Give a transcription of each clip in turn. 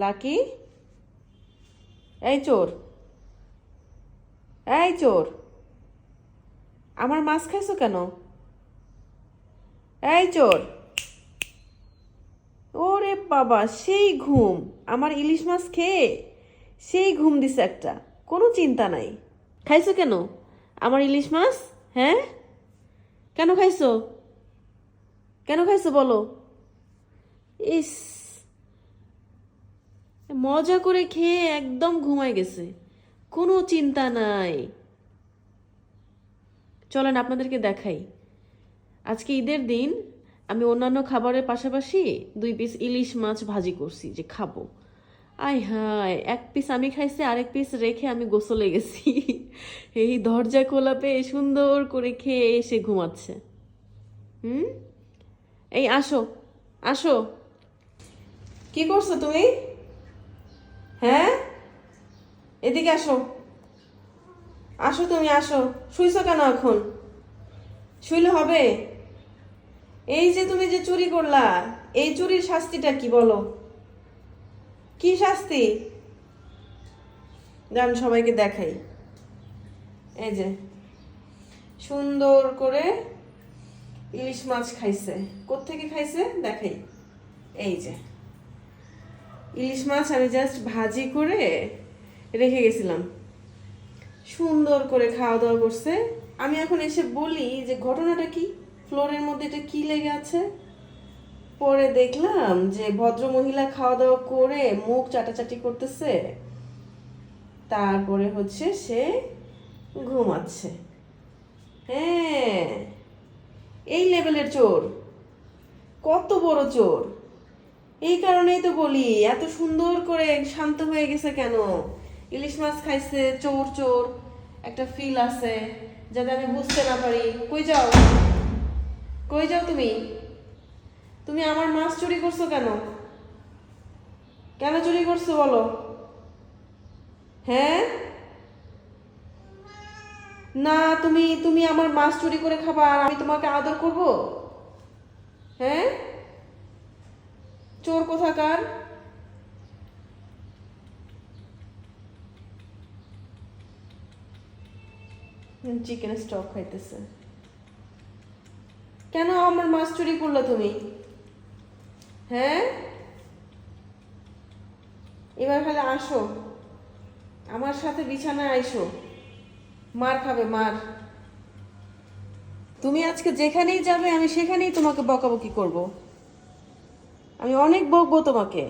Lucky? এই চোর। এই চোর। আমার মাছ খাইছো কেন? এই চোর। ওরে বাবা, সেই ঘুম। আমার ইলিশ মাছ খেয়ে সেই ঘুম দিছে একটা। কোনো চিন্তা নাই। খাইছো কেন? আমার ইলিশ মাছ? হ্যাঁ? কেন খাইছো? কেন খাইছো বলো? ইস। মজা করে খেয়ে একদম ঘুমায় গেছে। কোনো চিন্তা নাই। চলেন আপনাদেরকে দেখাই। আজকে ঈদের দিন আমি অন্যান্য খাবারের পাশাপাশি দুই পিস ইলিশ মাছ ভাজি করছি যে খাব। আয় হায়, এক পিস আমি খাইছি, আরেক পিস রেখে আমি গোসলে গেছি। এই দরজা খোলা পেয়ে সুন্দর করে খেয়ে এসে ঘুমাচ্ছে। হুম? এই আসো আসো। কি করছ তুমি? হ্যাঁ? এদিকে আসো। আসো তুমি, আসো। শুইছো কেন এখন? শুইলে হবে। এই যে তুমি যে চুরি করলা, এই চুরির শাস্তিটা কি বলো? কি শাস্তি? গান সবাইকে দেখাই। এই যে, সুন্দর করে ইলিশ মাছ খাইছে। কোত্থেকে খাইছে? দেখাই। এই যে। ইলিশ মাছ আমি জাস্ট ভাজি করে রেখে গেছিলাম। সুন্দর করে খাওয়া দাওয়া করছে। আমি এখন এসে বলি যে ঘটনাটা কি? ফ্লোরের মধ্যে এটা কি লেগে আছে? পরে দেখলাম যে ভদ্র মহিলা খাওয়া দাওয়া করে মুখ চাটাচাটি করতেছে। তারপরে হচ্ছে সে ঘুমাচ্ছে। হ্যাঁ এই লেভেলের চোর। কত বড় চোর। এই কারণেই তো বলি, এত সুন্দর করে শান্ত হয়ে গেছে কেন? ইলিশ মাছ খাইছে, চোর চোর, একটা ফিল আছে, যাতে আমি বুঝতে না পারি। কই যাও? কই যাও তুমি? তুমি আমার মাছ চুরি করছ কেন? কেন চুরি করছ বলো? হ্যাঁ? না, তুমি তুমি আমার মাছ চুরি করে খাবা আর আমি তোমাকে আদর করব? হ্যাঁ? চোর কোথাকার? চিকেন স্টক খাইতেছে। কেন আমার মাছ চুরি করল তুমি? হ্যাঁ? এবার খালি আসো। আমার সাথে বিছানায় আইসো। মার খাবে মার। তুমি আজকে যেখানেই যাবে আমি সেখানেই তোমাকে বকাবকি করব। আমি অনেক বকবো তোমাকে।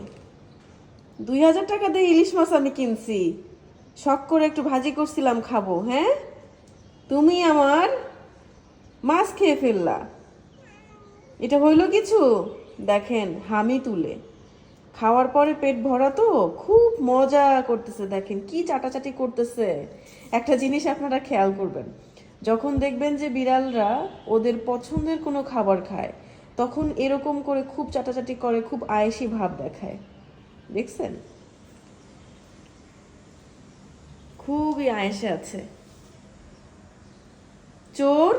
দুই হাজার টাকা দিয়ে ইলিশ মাছ আমি কিনছি। শখ করে একটু ভাজি করছিলাম, খাব হ্যাঁ? তুমি আমার মাছ খেয়ে ফেললা। এটা হইল কিছু? দেখেন, হামি তুলে। খাওয়ার পরে পেট ভরা তো, খুব মজা করতেছে, দেখেন কি চাটাচাটি করতেছে। একটা জিনিস আপনারা খেয়াল করবেন, যখন দেখবেন যে বিড়ালরা ওদের পছন্দের কোনো খাবার খায় তখন এরকম করে খুব চাটাচাটি করে, খুব আয়েসি ভাব দেখায়। দেখছেন? খুবই আয়েসে আছে। চোর